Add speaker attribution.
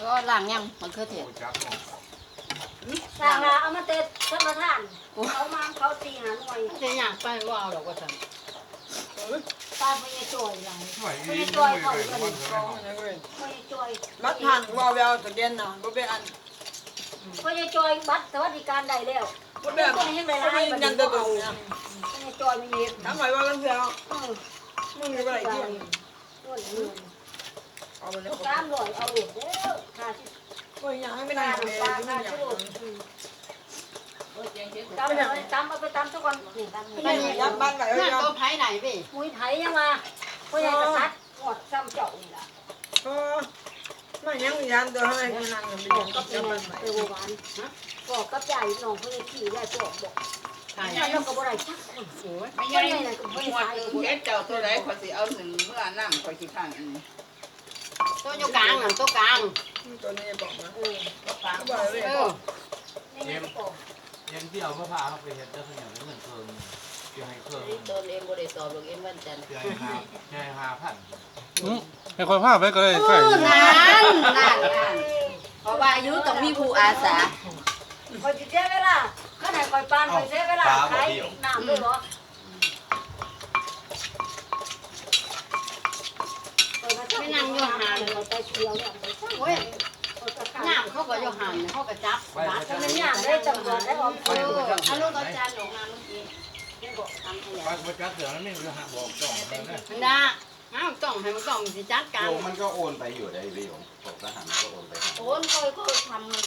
Speaker 1: ก็ล้างยังมันคือเถิด
Speaker 2: สร้างละเอามาเตะท่านประธาน เขามาเขาตีหาหน่วย
Speaker 1: จะอยากไปว่าเอาดอกว่าซั่น
Speaker 2: ตาพญาจ่อยหลัง
Speaker 3: ไหว
Speaker 2: พ
Speaker 3: อี
Speaker 2: ญากจ่อยเขา
Speaker 3: เล
Speaker 2: เลยย
Speaker 3: วัน
Speaker 2: พ
Speaker 3: เท่าไหร่
Speaker 2: ญาจ่อย
Speaker 4: บัดผ่านว่าแววตะเกียนน่ะบ่เป็นอัน
Speaker 2: พญาจ่อยบัตรสวัสดิการได้แล้ว
Speaker 4: บ่เป็น
Speaker 2: คนให้ได้
Speaker 4: บ่
Speaker 2: หลาย
Speaker 4: เป็
Speaker 2: บั
Speaker 4: น
Speaker 2: ด
Speaker 4: ยั
Speaker 2: นี้
Speaker 4: น
Speaker 2: ก็
Speaker 4: ตะ
Speaker 2: เอา
Speaker 4: ตุงนะ
Speaker 2: พญาจ่อยมีเงิน
Speaker 4: ทำไมว่ากันเสีย
Speaker 2: เออ
Speaker 4: มึงอยู่บ่ได้เที่ยง
Speaker 2: ต้นเงิน
Speaker 4: เอาไปแล้ว
Speaker 2: สามร้อยเอาหลุดแล้วค่าที่
Speaker 4: บ่ยัง ไม่ได้เลย
Speaker 2: ปลา
Speaker 4: มึ
Speaker 2: ค่าง
Speaker 4: อยาก
Speaker 2: ที่หลุดตำเลยตำเอาไปตำทุกคนนี่ตำ
Speaker 4: ไม่
Speaker 2: นี่
Speaker 4: ยับบ้านไหน
Speaker 1: นั่น
Speaker 4: ยับ
Speaker 1: ตัวไผไหนพี่
Speaker 2: มุ้ยไถยังมาพญากษัตริย์หมดซ้ำเจ้านี่ละ
Speaker 4: ก็ไม่ยังยันตัวให้นั่งกันไป
Speaker 2: บอ
Speaker 4: ยัง
Speaker 2: กั
Speaker 4: กั
Speaker 2: บ
Speaker 4: ยั
Speaker 2: บ้านน
Speaker 4: ไป
Speaker 2: เออหวานบอกกับยายน้องพญาขี่ยายปอกบอก
Speaker 1: ใช่
Speaker 2: ยายเราก็บ่ได้ชักคน
Speaker 1: โอ้ย
Speaker 5: ไม่ใช่หวเฮ็ดเจ้าตัวใดขอสิเอาหนึ่งเมื่อนั่งขอสิข้างอันนี้
Speaker 1: ตัวยูกลางตัวกลาง
Speaker 4: ตัวนี้บอกนะ
Speaker 2: เออ
Speaker 5: ก็ฟัง
Speaker 4: ก็บอกเลย
Speaker 1: เออ
Speaker 2: นี่ไงปอก
Speaker 6: ยังที่เอามะพร้าเข้าไปเห็ดเจ้าขยันเงินเคิงเพื่อให้เคิง
Speaker 1: ตัวเองบ่ได้สอบหรอกเอ็มวันจันทร์
Speaker 6: เพื่อให้หาเพื่อให้หาพัน
Speaker 3: ให้คนภาพไปก็ได้ใส่
Speaker 1: นั่นนั่นเพราะว่าอายุต้องมีผู้อาสา
Speaker 2: คอยสิเสียเวลาขนาดคอยปานคอยเสียเวลาขายน้ำด้วยเหรอไม่นั่งอยู่ห่างเราไปเที่ยวเนี่ย ไปสร้า
Speaker 1: ยเขาก็อยู่หันเขาก็จับบัด
Speaker 2: มันย่างได้จำนวนได้ออม
Speaker 1: เออเอาลูกเอาจานลงมาเมื่อกี้ยังบอกทำให้
Speaker 6: ไปจัดเสือแล้วไม่มีหาบอกจ่องเลยนะ
Speaker 1: มันได้อ้าวต้องให้มันต้องสิจัดการ
Speaker 7: โยมมันก็โอนไปอยู่ได้พี่ผมผมทหารก็โอนไป
Speaker 1: โอนคอยก็ทำ